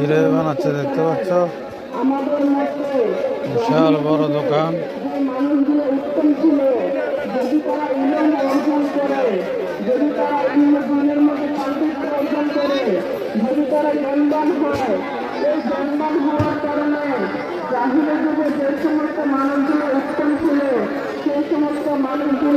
জিলেবি বানাচ্ছে দেখতে পাচ্ছ? বিশাল বড় দোকান। সেই সমস্ত মানুষগুলা